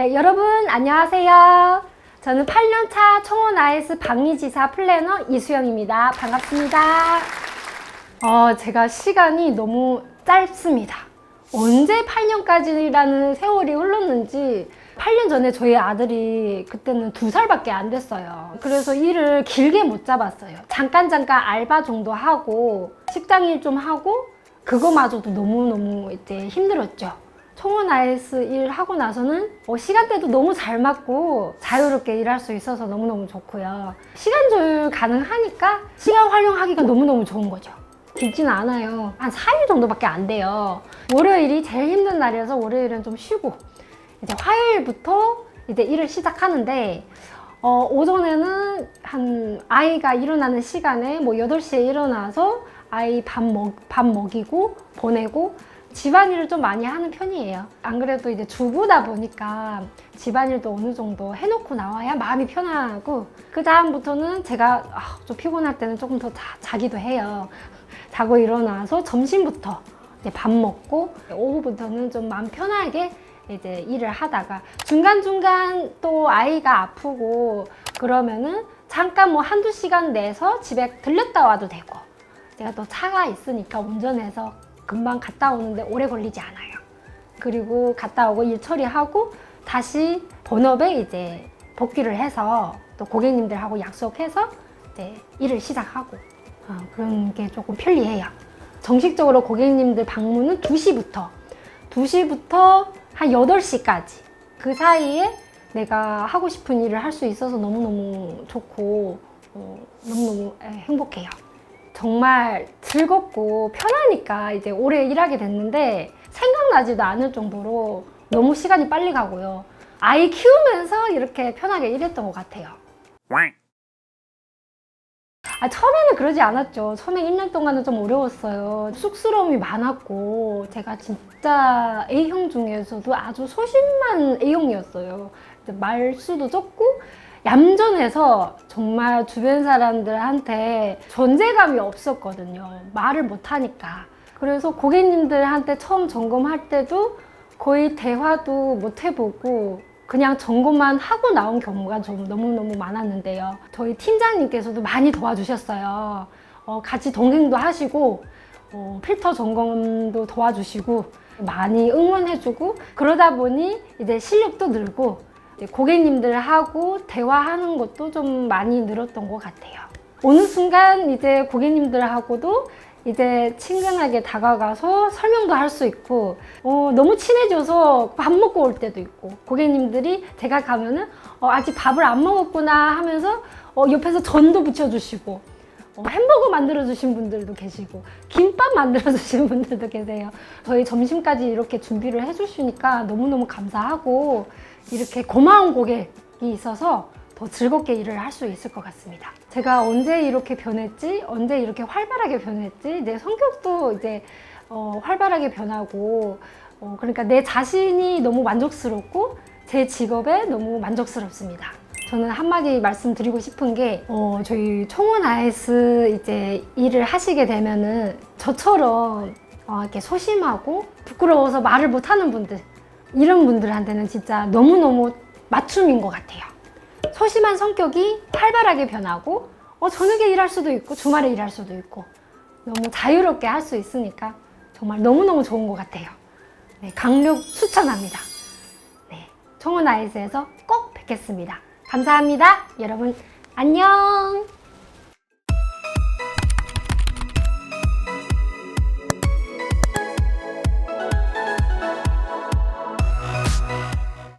네, 여러분 안녕하세요. 저는 8년차 청원 IS 방위지사 플래너 이수영입니다. 반갑습니다. 어, 제가 시간이 너무 짧습니다. 언제 8년까지라는 세월이 흘렀는지 8년 전에 저희 아들이 그때는 두 살밖에 안 됐어요. 그래서 일을 길게 못 잡았어요. 잠깐 잠깐 알바 정도 하고 식당 일 좀 하고 그거마저도 너무너무 이제 힘들었죠. 청원 IS 일 하고 나서는 어, 시간대도 너무 잘 맞고 자유롭게 일할 수 있어서 너무너무 좋고요. 시간 조율 가능하니까 시간 활용하기가 너무너무 좋은 거죠. 길지는 않아요. 한 4일 정도밖에 안 돼요. 월요일이 제일 힘든 날이어서 월요일은 좀 쉬고 이제 화요일부터 이제 일을 시작하는데 어, 오전에는 한 아이가 일어나는 시간에 뭐 8시에 일어나서 아이 밥, 먹, 밥 먹이고 보내고 집안일을 좀 많이 하는 편이에요. 안 그래도 이제 주부다 보니까 집안일도 어느 정도 해놓고 나와야 마음이 편하고 그 다음부터는 제가 아, 좀 피곤할 때는 조금 더 자, 자기도 해요. 자고 일어나서 점심부터 이제 밥 먹고 오후부터는 좀 마음 편하게 이제 일을 하다가 중간중간 또 아이가 아프고 그러면은 잠깐 뭐 한두 시간 내서 집에 들렸다 와도 되고 제가 또 차가 있으니까 운전해서 금방 갔다 오는데 오래 걸리지 않아요. 그리고 갔다 오고 일 처리하고 다시 본업에 이제 복귀를 해서 또 고객님들하고 약속해서 이제 일을 시작하고 어, 그런 게 조금 편리해요. 정식적으로 고객님들 방문은 2시부터 2시부터 한 8시까지 그 사이에 내가 하고 싶은 일을 할 수 있어서 너무너무 좋고 어, 너무너무 에, 행복해요. 정말 즐겁고 편하니까 이제 오래 일하게 됐는데 생각나지도 않을 정도로 너무 시간이 빨리 가고요. 아이 키우면서 이렇게 편하게 일했던 것 같아요. 아, 처음에는 그러지 않았죠. 처음에 1년 동안은 좀 어려웠어요. 쑥스러움이 많았고, 제가 진짜 A형 중에서도 아주 소심한 A형이었어요. 말수도 적고, 얌전해서 정말 주변 사람들한테 존재감이 없었거든요. 말을 못하니까. 그래서 고객님들한테 처음 점검할 때도 거의 대화도 못 해보고, 그냥 점검만 하고 나온 경우가 좀 너무너무 많았는데요. 저희 팀장님께서도 많이 도와주셨어요. 어, 같이 동행도 하시고, 어, 필터 점검도 도와주시고, 많이 응원해주고, 그러다 보니 이제 실력도 늘고, 고객님들하고 대화하는 것도 좀 많이 늘었던 것 같아요. 어느 순간 이제 고객님들하고도 이제 친근하게 다가가서 설명도 할 수 있고 어, 너무 친해져서 밥 먹고 올 때도 있고 고객님들이 제가 가면은 어, 아직 밥을 안 먹었구나 하면서 어, 옆에서 전도 부쳐주시고 어, 햄버거 만들어 주신 분들도 계시고 김밥 만들어 주신 분들도 계세요. 저희 점심까지 이렇게 준비를 해주시니까 너무너무 감사하고 이렇게 고마운 고객이 있어서 더 즐겁게 일을 할 수 있을 것 같습니다. 제가 언제 이렇게 변했지? 언제 이렇게 활발하게 변했지? 내 성격도 이제 어, 활발하게 변하고 어, 그러니까 내 자신이 너무 만족스럽고 제 직업에 너무 만족스럽습니다. 저는 한마디 말씀드리고 싶은 게 어, 저희 청원 IS 이제 일을 하시게 되면은 저처럼 어, 이렇게 소심하고 부끄러워서 말을 못하는 분들 이런 분들한테는 진짜 너무너무 맞춤인 것 같아요. 소심한 성격이 활발하게 변하고 어, 저녁에 일할 수도 있고 주말에 일할 수도 있고 너무 자유롭게 할 수 있으니까 정말 너무너무 좋은 것 같아요. 네, 강력 추천합니다. 네, 청원 아이스에서 꼭 뵙겠습니다. 감사합니다. 여러분 안녕.